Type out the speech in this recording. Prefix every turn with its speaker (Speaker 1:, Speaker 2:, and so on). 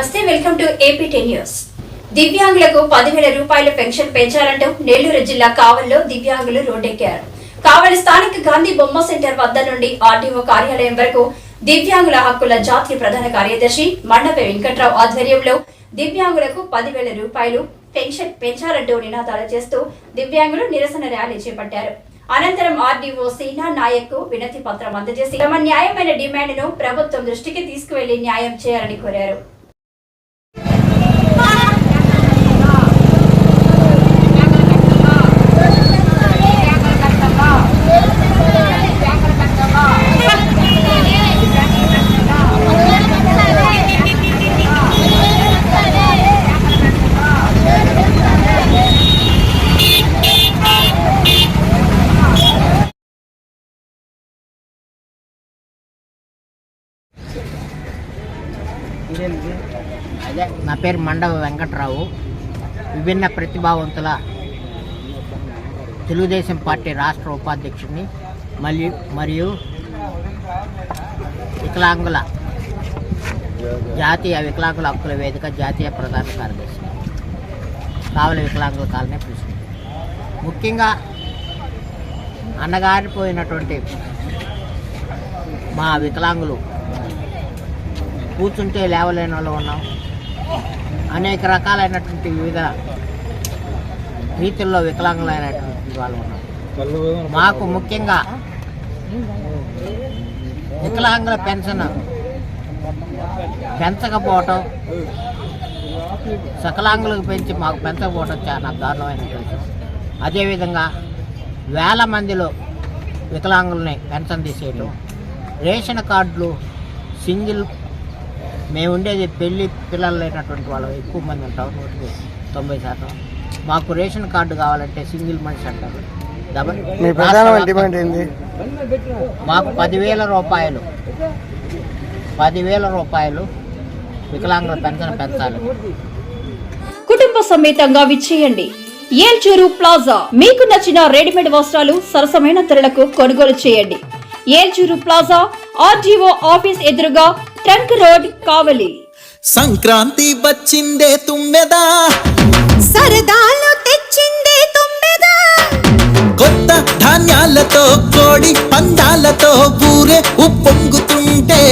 Speaker 1: నమస్తే welcome to AP news. దివ్యాంగులకు పదివేల రూపాయల పెన్షన్ పెంచాలంటూ నెల్లూరు జిల్లా కావల్లో దివ్యాంగులు రోడ్డెక్కారు. కావలి స్థానిక గాంధీ బొమ్మ సెంటర్ వద్ద నుండి ఆర్టీఓ కార్యాలయం వరకు దివ్యాంగుల హక్కుల జాతీయ ప్రధాన కార్యదర్శి మండపే వెంకట్రావు ఆధ్వర్యంలో దివ్యాంగులకు పదివేల రూపాయలు పెన్షన్ పెంచాలంటూ నినాదాలు చేస్తూ దివ్యాంగులు నిరసన ర్యాలీ చేపట్టారు. అనంతరం ఆర్డీఓ సీనా నాయక్కు వినతి పత్రం అందజేసి తమ న్యాయమైన డిమాండ్ను ప్రభుత్వం దృష్టికి తీసుకువెళ్ళి న్యాయం చేయాలని కోరారు.
Speaker 2: నా పేరు మండవ వెంకట్రావు. విభిన్న ప్రతిభావంతుల తెలుగుదేశం పార్టీ రాష్ట్ర ఉపాధ్యక్షుడిని మరియు మరియు వికలాంగుల జాతీయ వికలాంగుల హక్కుల వేదిక జాతీయ ప్రధాన కార్యదర్శి కావల వికలాంగుల కాలనీ ప్రెసిడెంట్. ముఖ్యంగా అన్నగారిపోయినటువంటి మా వికలాంగులు కూర్చుంటే లేవలేని వాళ్ళు ఉన్నాం. అనేక రకాలైనటువంటి వివిధ రీతుల్లో వికలాంగులైనటువంటి వాళ్ళు ఉన్నాం. మాకు ముఖ్యంగా వికలాంగుల పెన్షన్ పెంచకపోవటం సకలాంగులకు పెంచి మాకు పెంచకపోవటం చాలా దారుణమైనటువంటి అదేవిధంగా వేల మందిలో వికలాంగుల్ని పెన్షన్ తీసేయటం. రేషన్ కార్డులు సింగిల్ మేము ఉండేది పెళ్ళి పిల్లలు లేనటువంటి వాళ్ళు ఎక్కువ మంది ఉంటాం నూటికి తొంభై శాతం. మాకు రేషన్ కార్డు కావాలంటే సింగిల్ మనిషి అంటారు. డబల్
Speaker 3: మీ ప్రధానమైన డిమాండ్ ఏంది?
Speaker 2: మాకు పదివేల రూపాయలు. పదివేల రూపాయలు వికలాంగుల పెన్షన్ పెంచాలి.
Speaker 1: కుటుంబ సమేతంగా విచ్చేయండి. ఏల్చూరు ప్లాజా. మీకు నచ్చిన రెడీమేడ్ వస్త్రాలు సరసమైన ధరలకు కొనుగోలు చేయండి. ఏల్చూరు ప్లాజా ఆర్జీఓ ఆఫీస్ ఎదురుగా ట్రంక్ రోడ్ కావలి.
Speaker 4: సంక్రాంతి వచ్చిందే తుమ్మెదా?
Speaker 5: సరదాలు తెచ్చిందే తుమ్మెదా?
Speaker 4: కొత్త ధాన్యాలతో కోడి పందాలతో ఊరే ఉప్పొంగుతుంటే